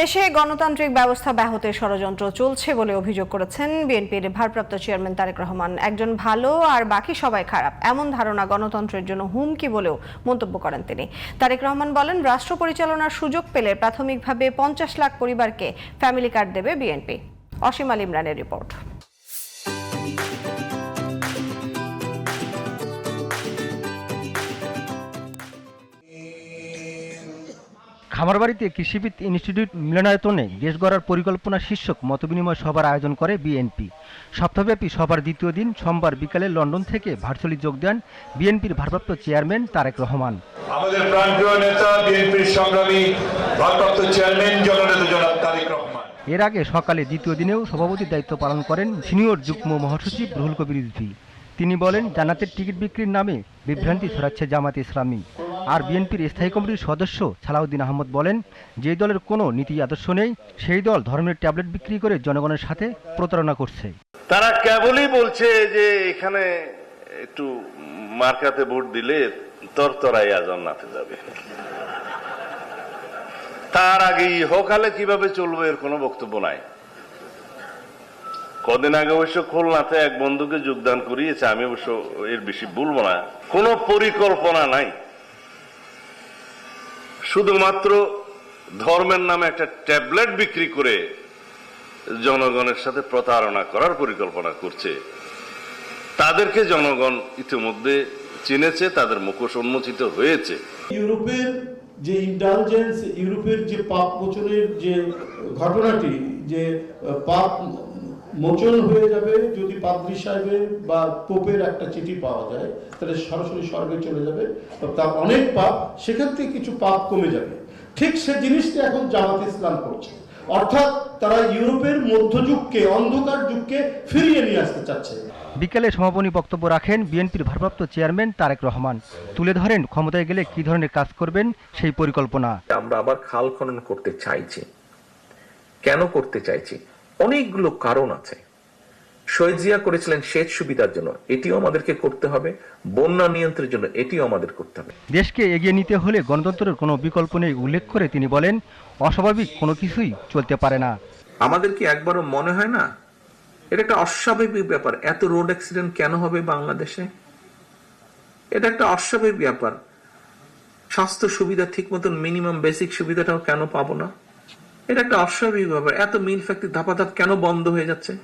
দেশে গণতান্ত্রিক ব্যবস্থা ব্যাহতের ষড়যন্ত্র চলছে বলে অভিযোগ করেছেন বিএনপির ভারপ্রাপ্ত চেয়ারম্যান তারেক রহমান। একজন ভালো আর বাকি সবাই খারাপ, এমন ধারণা গণতন্ত্রের জন্য হুমকি বলেও মন্তব্য করেন তিনি। তারেক রহমান বলেন, রাষ্ট্র পরিচালনার সুযোগ পেলে প্রাথমিকভাবে পঞ্চাশ লাখ পরিবারকে ফ্যামিলি কার্ড দেবে বিএনপি। অসীম আল ইমরানের রিপোর্ট। খামারবাড়িতে কৃষিবিদ ইনস্টিটিউট মিলনায়তনে দেশ গড়ার পরিকল্পনা শীর্ষক মতবিনিময় সভার আয়োজন করে বিএনপি। সপ্তাহব্যাপী সভার দ্বিতীয় দিন সোমবার বিকালে লন্ডন থেকে ভার্চুয়ালি যোগ দেন বিএনপির ভারপ্রাপ্ত চেয়ারম্যান তারেক রহমান। আমাদের প্রাণপ্রিয় নেতা বিএনপির সংগ্রামী ভারপ্রাপ্ত চেয়ারম্যান জননেতা জনাব তারেক রহমান। এর আগে সকালে দ্বিতীয় দিনেও সভাপতির দায়িত্ব পালন করেন সিনিয়র যুগ্ম মহাসচিব রুহুল কবির তিনি বলেন জানাতের টিকিট বিক্রির নামে বিভ্রান্তি ছড়াচ্ছে জামাত ইসলামী। আর বিএনপির স্থায়ী কমিটির সদস্য সালাউদ্দিন আহমদ বলেন, যে দলের কোনো নীতি আদর্শ নেই, সেই দল ধর্মের ট্যাবলেট বিক্রি করে জনগণের সাথে প্রতারণা করছে। তারা কেবলই বলছে যে এখানে একটু মার্কাতে ভোট দিলে তরতরাই জান্নাতে যাবে। তার আগে ইহকালে কীভাবে চলবে এর কোনো বক্তব্য নাই। কদিন আগে অবশ্য খুলনাতে এক বন্ধুকে যোগদান করিয়েছে, আমি অবশ্য এর বেশি বলব না। কোনো পরিকল্পনা নাই। শুধুমাত্র ধর্মের নামে একটা ট্যাবলেট বিক্রি করে জনগণের সাথে প্রতারণা করার পরিকল্পনা করছে। তাদেরকে জনগণ ইতিমধ্যে চিনেছে, তাদের মুখোশ উন্মোচিত হয়েছে। ইউরোপের যে ইন্টেলিজেন্স ইউরোপের যে পাপ মোচনের যে ঘটনাটি, যে পাপ মোচন হয়ে যাবে যদি পাদ্রী সাহেবের বা পোপের একটা চিঠি পাওয়া যায় তাহলে সরাসরি স্বর্গে চলে যাবে। তার অনেক পাপ সেখান থেকে কিছু পাপ কমে যাবে। ঠিক সে জিনিসটা এখন জামাত ইসলাম করছে। অর্থাৎ তারা ইউরোপের মধ্যযুগকে অন্ধকার যুগকে ফিরিয়ে নিয়ে আসতে চাচ্ছে। বিকেলে সমাপনী বক্তব্য রাখেন বিএনপির ভারপ্রাপ্ত চেয়ারম্যান তারেক রহমান। তুলে ধরেন ক্ষমতায় গেলে কি ধরনের কাজ করবেন সেই পরিকল্পনা। আমরা আবার খাল খনন করতে চাইছি। কেন করতে চাইছি? অনেকগুলো কারণ আছে। শহীদ করেছিলেন সেচ সুবিধার জন্য এটিও আমাদেরকে করতে হবে। বন্যা নিয়ন্ত্রণের জন্য এটিও আমাদের করতে হবে। দেশকে এগিয়ে নিতে হলে গণতন্ত্রের কোনো বিকল্প নেই উল্লেখ করে তিনি বলেন অস্বাভাবিক কোনো কিছুই চলতে পারে না। আমাদের কি একবারও মনে হয় না? এটা একটা অস্বাভাবিক ব্যাপার। এত রোড অ্যাক্সিডেন্ট কেন হবে বাংলাদেশে? এটা একটা অস্বাভাবিক ব্যাপার। স্বাস্থ্য সুবিধা ঠিক মতন মিনিমাম বেসিক সুবিধাটাও কেন পাবো না? এটা একটা অস্বাভাবিক ব্যাপার। এত মিল ফ্যাক্টরি ধাপাধাপ কেন বন্ধ হয়ে যাচ্ছে?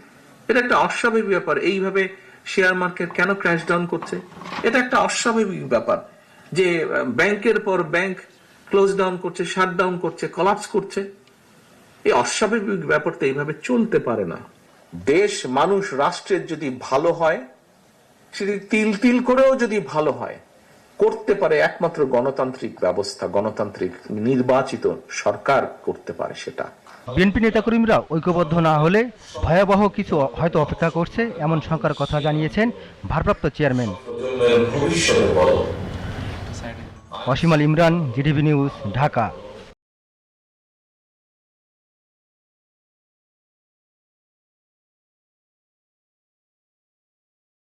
এটা একটা অস্বাভাবিক ব্যাপার। এইভাবে শেয়ার মার্কেট কেন ক্র্যাশ ডাউন করছে? এটা একটা অস্বাভাবিক ব্যাপার যে ব্যাংকের পর ব্যাংক ক্লোজ ডাউন করছে শাট ডাউন করছে কলাপস করছে। এই অস্বাভাবিক ব্যাপারটা এইভাবে চলতে পারে না। দেশ, মানুষ, রাষ্ট্রের যদি ভালো হয়, সেটি তিল তিল করেও যদি ভালো হয় করতে পারে একমাত্র গণতান্ত্রিক ব্যবস্থা গণতান্ত্রিক নির্বাচিত সরকার করতে পারে সেটা। বিএনপি নেতাকর্মীরা ঐক্যবদ্ধ না হলে ভয়াবহ কিছু হয়তো অপেক্ষা করছে এমন শঙ্কার কথা জানিয়েছেন ভারপ্রাপ্ত চেয়ারম্যান। ভবিষ্যতে বড় অসীম আল ইমরান জিডিভি নিউজ ঢাকা।